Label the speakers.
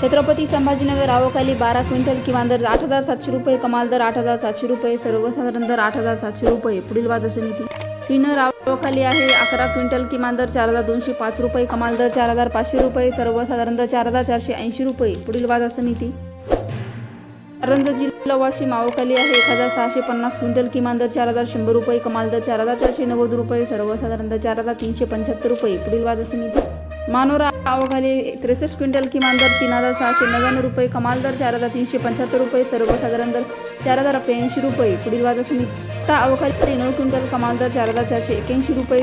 Speaker 1: छत्रपती संभाजीनगर आवकाली बारा क्विंटल किमान दर आठ हजार सातशे रुपये कमाल दर आठ हजार सातशे रुपये सर्वसाधारण दर आठ हजार सातशे रुपये पुढील बाजार समिती सिन्नर आवकाली आहे अकरा क्विंटल किमान दर चार हजार दोनशे पाच रुपये कमाल दर चार हजार पाचशे रुपये सर्वसाधारण दर चार हजार चारशे ऐंशी रुपये पुढील बाजार समिती कारंजा जिल्हा वाशिम आवकाली आहे एक हजार सहाशे पन्नास क्विंटल किमान दर चार हजार शंभर रुपये कमाल दर चार हजार चारशे नव्वद रुपये सर्वसाधारण दर चार हजार तीनशे पंच्याहत्तर रुपये पुढील बाजार समिती मानोरा आवघाले त्रेसष्ट क्विंटल किमान दर तीन हजार सहाशे नव्याण्णव रुपये कमाल दर चार हजार तीनशे पंच्याहत्तर रुपये सर्वसाधारण दर चार हजार ब्याऐंशी रुपये. पुढील बाजार समिती अवघाली नऊ क्विंटल कमाल दर चार हजार चारशे एक्याऐंशी रुपये.